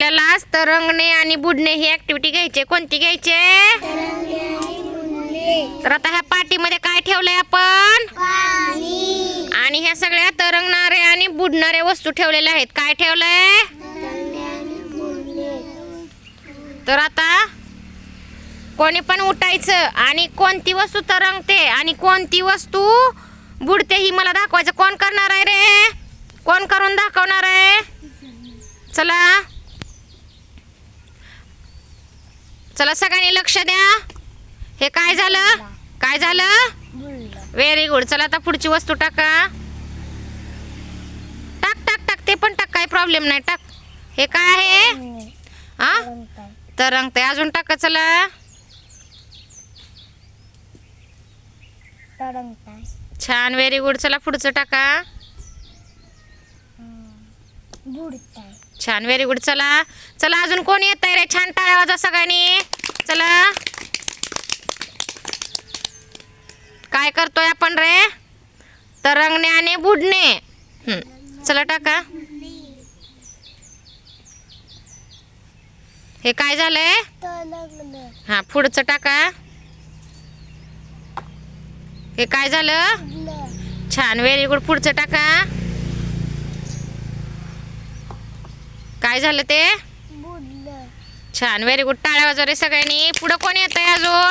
आपल्याला तरंगणे आणि बुडणे ही ऍक्टिव्हिटी घ्यायची. कोणती घ्यायची? तर आता ह्या पार्टीमध्ये काय ठेवलंय आपण? आणि ह्या सगळ्या तरंगणारे आणि बुडणाऱ्या वस्तू ठेवलेल्या आहेत. काय ठेवलंय? तर आता कोणी पण उठायचं आणि कोणती वस्तू तरंगते आणि कोणती वस्तू बुडते ही मला दाखवायचं. कोण करणार आहे रे? कोण करून दाखवणार आहे? चला. चला सगळ्यांनी लक्ष द्या. हे काय झालं? काय झालं? व्हेरी गुड चला आता पुढची वस्तू टाका. टाक टाक टाक. ते पण टाक. काय प्रॉब्लेम नाही. टाक. हे काय आहे? हा? तरंगते अजून टाका चला. छान. व्हेरी गुड चला पुढचं टाका. छान. व्हेरी गुड चला. चला अजून कोण येत रे छान टाळ्या वाजा सगळ्यांनी. चला. काय करतोय आपण रे? तरंगणे आणि बुडणे. चला टाका. हे काय झालंय? हा पुढचं टाका. हे काय झालं? छान व्हेरी गुड पुढचं टाका. काय झालं ते? छान. व्हेरी गुड टाळ्या वाजवा सगळ्यांनी. पुढं कोण येत आहे अजून?